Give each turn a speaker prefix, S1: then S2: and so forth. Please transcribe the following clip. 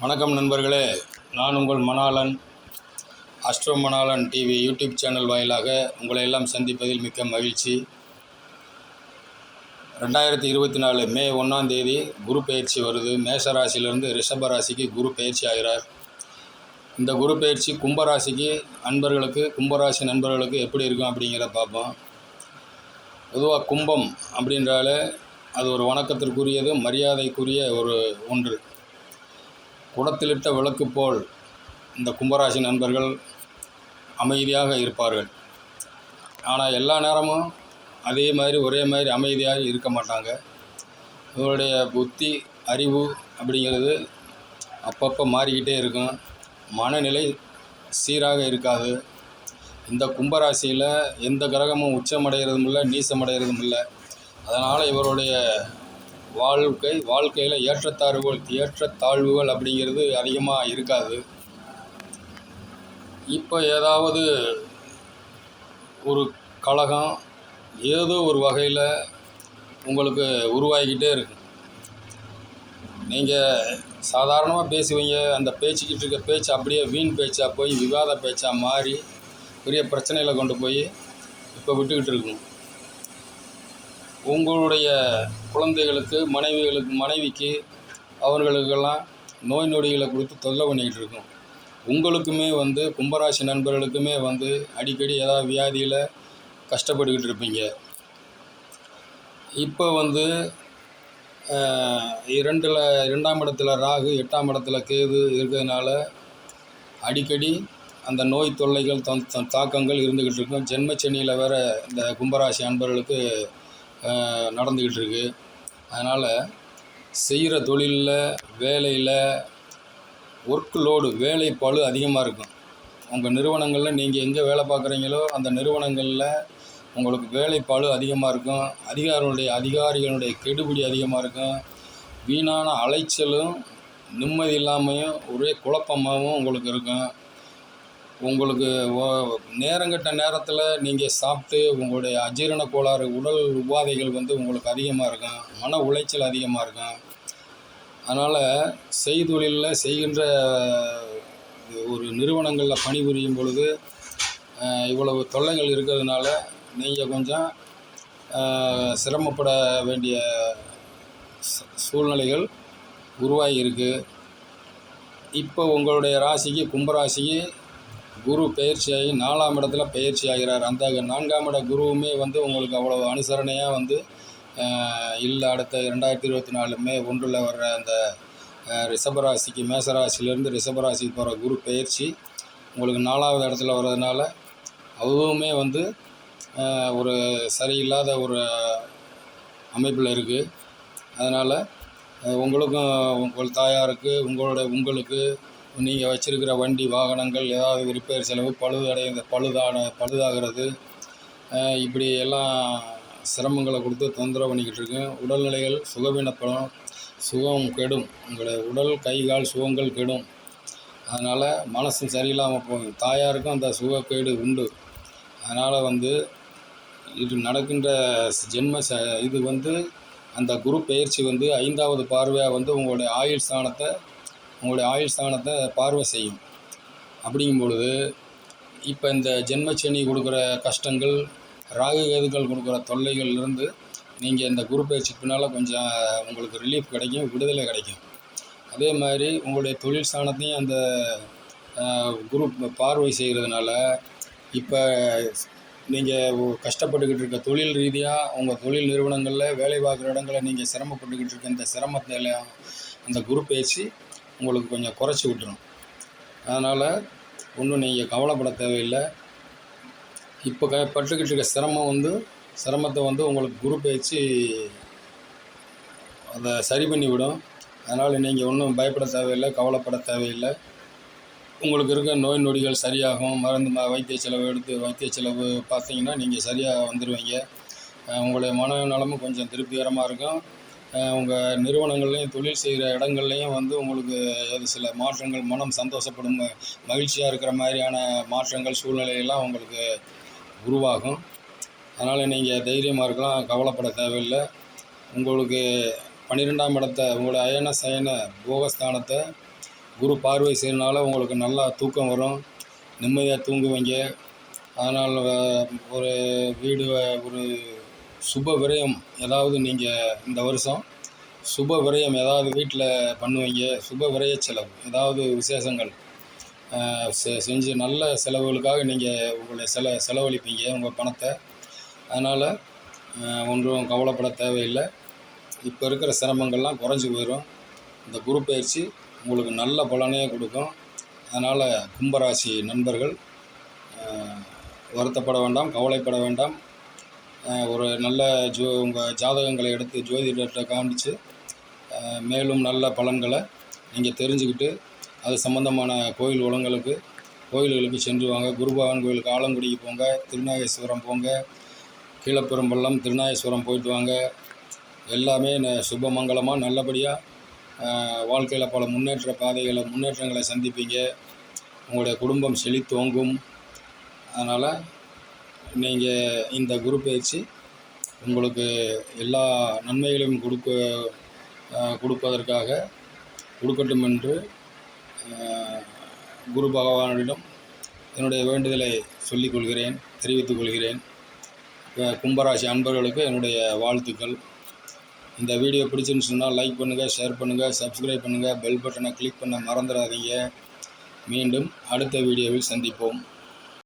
S1: வணக்கம் நண்பர்களே. நான் உங்கள் Manalan astro Manalan TV YouTube channel வாயிலாக உங்களை எல்லாம் சந்திப்பதில் மிக்க மகிழ்ச்சி. ரெண்டாயிரத்தி இருபத்தி நாலு மே ஒன்றாம் தேதி குரு பயிற்சி வருது. மேச ராசியிலிருந்து ரிஷப ராசிக்கு குரு பயிற்சி ஆகிறார். இந்த குரு பயிற்சி கும்பராசிக்கு அன்பர்களுக்கு கும்பராசி நண்பர்களுக்கு எப்படி இருக்கும் அப்படிங்கிறத பார்ப்போம். பொதுவாக கும்பம் அப்படின்றாலே அது ஒரு வணக்கத்திற்குரியது மரியாதைக்குரிய ஒரு ஒன்று. குடத்திலிட்ட விளக்கு போல் இந்த கும்பராசி நண்பர்கள் அமைதியாக இருப்பார்கள். ஆனால் எல்லா நேரமும் அதே மாதிரி ஒரே மாதிரி அமைதியாக இருக்க மாட்டாங்க. இவருடைய புத்தி அறிவு அப்படிங்கிறது அப்பப்போ மாறிக்கிட்டே இருக்கும். மனநிலை சீராக இருக்காது. இந்த கும்பராசியில் எந்த கிரகமும் உச்சமடைகிறதும் இல்லை நீசமடைகிறதும் இல்லை. அதனால் இவருடைய வாழ்க்கை வாழ்க்கையில் ஏற்றத்தாழ்வுகள் ஏற்றத்தாழ்வுகள் அப்படிங்கிறது அதிகமாக இருக்காது. இப்போ ஏதாவது ஒரு கழகம் ஏதோ ஒரு வகையில் உங்களுக்கு உருவாகிக்கிட்டே இருக்கு. நீங்கள் சாதாரணமாக பேசுவீங்க அந்த பேச்சுக்கிட்டு இருக்க பேச்சு அப்படியே வீண் பேச்சாக போய் விவாத பேச்சாக மாறி பெரிய பிரச்சனையில் கொண்டு போய் இப்போ விட்டுக்கிட்டு இருக்கணும். உங்களுடைய குழந்தைகளுக்கு மனைவிகளுக்கு மனைவிக்கு அவர்களுக்கெல்லாம் நோய் நொடிகளை கொடுத்து தொல்லை பண்ணிக்கிட்டு இருக்கும். உங்களுக்குமே வந்து கும்பராசி நண்பர்களுக்குமே வந்து அடிக்கடி ஏதாவது வியாதியில் கஷ்டப்பட்டுக்கிட்டு இருப்பீங்க. இப்போ வந்து இரண்டில் இரண்டாம் இடத்துல ராகு எட்டாம் இடத்துல கேது இருக்கிறதுனால அடிக்கடி அந்த நோய் தொல்லைகள் தாக்கங்கள் இருந்துக்கிட்டு இருக்கும். ஜென்மச்சனியில் வேறு இந்த கும்பராசி அன்பர்களுக்கு நடந்துக்கிட்டு இருக்கு அதனால் செய்கிற தொழிலில் வேலையில் ஒர்க் லோடு வேலை பழு அதிகமாக இருக்கும். உங்கள் நிறுவனங்களில் நீங்கள் எங்கே வேலை பார்க்குறீங்களோ அந்த நிறுவனங்களில் உங்களுக்கு வேலை பழு அதிகமாக இருக்கும். அதிகாரிகளுடைய அதிகாரிகளுடைய கெடுபிடி அதிகமாக இருக்கும். வீணான அலைச்சலும் நிம்மதி இல்லாமையும் ஒரே குழப்பமாகவும் உங்களுக்கு இருக்கும். உங்களுக்கு ஓ- நேரங்கெட்ட நேரத்தில் நீங்கள் சாப்பிட்டு உங்களுடைய அஜீரண கோளாறு உடல் உபாதைகள் வந்து உங்களுக்கு அதிகமாக இருக்கும் மன உளைச்சல் அதிகமாக இருக்கும். அதனால் செய்தொழிலில் செய்கின்ற ஒரு நிறுவனங்களில் பணிபுரியும் பொழுது இவ்வளவு தொல்லைகள் இருக்கிறதுனால நீங்கள் கொஞ்சம் சிரமப்பட வேண்டிய சூழ்நிலைகள் உருவாகி இருக்குது இப்போ உங்களுடைய ராசிக்கு கும்பராசிக்கு குரு பயிற்சியாகி நாலாம் இடத்துல பயிற்சி ஆகிறார் அந்த நான்காம் இட குருவுமே வந்து உங்களுக்கு அவ்வளோ அனுசரணையாக வந்து இல்லை அடுத்த ரெண்டாயிரத்தி இருபத்தி நாலு மே ஒன்றில் வர்ற அந்த ரிஷபராசிக்கு மேசராசிலேருந்து ரிஷபராசிக்கு போகிற குரு பயிற்சி உங்களுக்கு நாலாவது இடத்துல வர்றதுனால அதுவுமே வந்து ஒரு சரியில்லாத ஒரு அமைப்பில் இருக்குது அதனால் உங்களுக்கும் உங்கள் தாயாருக்கு உங்களோட உங்களுக்கு நீங்கள் வச்சுருக்கிற வண்டி வாகனங்கள் ஏதாவது ரிப்பேர் செலவு பழுதடைந்த பழுதான பழுதாகிறது இப்படி எல்லாம் சிரமங்களை கொடுத்து தொந்தரவு பண்ணிக்கிட்டு இருக்கேன் உடல்நிலைகள் சுகவீனப்படும் சுகம் கெடும். உங்களுடைய உடல் கை கால் சுகங்கள் கெடும். அதனால் மனசு சரியில்லாமல் போகும் தாயாருக்கும் அந்த சுகக்கேடு உண்டு. அதனால் வந்து இது நடக்கின்ற ஜென்ம ச இது வந்து அந்த குரு பயிற்சி வந்து ஐந்தாவது பார்வையாக வந்து உங்களுடைய ஆயுள் ஸ்தானத்தை உங்களுடைய ஆயுள் ஸ்தானத்தை பார்வை செய்யும். அப்படிங்கும் பொழுது இப்போ இந்த ஜென்மச்சனி கொடுக்குற கஷ்டங்கள் ராகு கேதுக்கள் கொடுக்குற தொல்லைகள்லேருந்து நீங்கள் இந்த குரு பயிற்சிக்கு பின்னால் கொஞ்சம் உங்களுக்கு ரிலீஃப் கிடைக்கும் விடுதலை கிடைக்கும். அதே மாதிரி உங்களுடைய தொழில் ஸ்தானத்தையும் அந்த குரூப் குரு பார்வை செய்கிறதுனால இப்போ நீங்கள் கஷ்டப்பட்டுக்கிட்டு இருக்க தொழில் ரீதியாக உங்கள் தொழில் நிறுவனங்களில் வேலை பார்க்குற இடங்களில் நீங்கள் சிரமப்பட்டுக்கிட்டு இருக்க இந்த சிரமத்தில் அந்த குரு பயிற்சி உங்களுக்கு கொஞ்சம் குறைச்சி விட்டுரும். அதனால் ஒன்றும் நீங்கள் கவலைப்பட தேவையில்லை. இப்போ க பட்டுக்கிட்டு இருக்க சிரமம் வந்து சிரமத்தை வந்து உங்களுக்கு குரு பயிற்சி அதை சரி பண்ணிவிடும். அதனால் நீங்கள் ஒன்றும் பயப்பட தேவையில்லை கவலைப்பட தேவையில்லை. உங்களுக்கு இருக்க நோய் நொடிகள் சரியாகும். மருந்து ம வைத்திய செலவு எடுத்து வைத்திய செலவு பார்த்தீங்கன்னா நீங்கள் சரியாக வந்துடுவீங்க உங்களுடைய உங்களுடைய மனநலமும் கொஞ்சம் திருப்திகரமாக இருக்கும். உங்கள் நிறுவனங்கள்லையும் தொழில் செய்கிற இடங்கள்லையும் வந்து உங்களுக்கு அது சில மாற்றங்கள் மனம் சந்தோஷப்படும் மகிழ்ச்சியாக இருக்கிற மாதிரியான மாற்றங்கள் சூழ்நிலையெல்லாம் உங்களுக்கு உருவாகும். அதனால் நீங்கள் தைரியமாக இருக்கலாம் கவலைப்பட தேவையில்லை. உங்களுக்கு பன்னிரெண்டாம் இடத்த உங்களுடைய அயன சயன போகஸ்தானத்தை குரு பார்வை செய்யறதுனால உங்களுக்கு நல்லா தூக்கம் வரும் நிம்மதியாக தூங்குவீங்க. அதனால் ஒரு வீடு ஒரு சுப விரயம் ஏதாவது நீங்கள் இந்த வருஷம்? சுப விரயம் ஏதாவது வீட்டில் பண்ணுவீங்க? சுப விரய செலவு ஏதாவது விசேஷங்கள்? செ- செஞ்சு நல்ல செலவுகளுக்காக நீங்கள் உங்களை செல செலவழிப்பீங்க உங்கள் பணத்தை. அதனால் ஒன்றும் கவலைப்பட தேவையில்லை. இப்போ இருக்கிற சிரமங்கள்லாம் குறைஞ்சி போயிடும் இந்த குரு பயிற்சி உங்களுக்கு நல்ல பலனே கொடுக்கும். அதனால் கும்பராசி நண்பர்கள் வருத்தப்பட வேண்டாம் கவலைப்பட வேண்டாம். ஒரு நல்ல ஜோ உங்கள் ஜாதகங்களை எடுத்து ஜோதிடர்கிட்ட காமிச்சு மேலும் நல்ல பலன்களை நீங்கள் தெரிஞ்சுக்கிட்டு அது சம்பந்தமான கோயில் உலங்களுக்கு கோயில்களுக்கு சென்று வாங்க. குருபகவான் கோயிலுக்கு ஆலங்குடிக்கு போங்க திருநாகேஸ்வரம் போங்க கீழப்பெரும்பள்ளம் திருநாகேஸ்வரம் போயிட்டு வாங்க. எல்லாமே ந- சுபமங்கலமாக நல்லபடியாக வாழ்க்கையில் பல முன்னேற்ற பாதைகளை முன்னேற்றங்களை சந்திப்பீங்க. உங்களுடைய குடும்பம் செழித்தோங்கும் அதனால் நீங்கள் இந்த குரு பயிற்சி உங்களுக்கு எல்லா நன்மைகளையும் கொடுக்க கொடுப்பதற்காக கொடுக்கட்டும் என்று குரு பகவானிடம் என்னுடைய வேண்டுதலை சொல்லிக் கொள்கிறேன் தெரிவித்துக் கொள்கிறேன். கும்பராசி அன்பர்களுக்கு என்னுடைய வாழ்த்துக்கள். இந்த வீடியோ பிடிச்சுன்னு சொன்னால் லைக் பண்ணுங்கள் ஷேர் பண்ணுங்கள் சப்ஸ்கிரைப் பண்ணுங்கள் பெல் பட்டனை கிளிக் பண்ண மறந்துடாதீங்க. மீண்டும் அடுத்த வீடியோவில் சந்திப்போம்.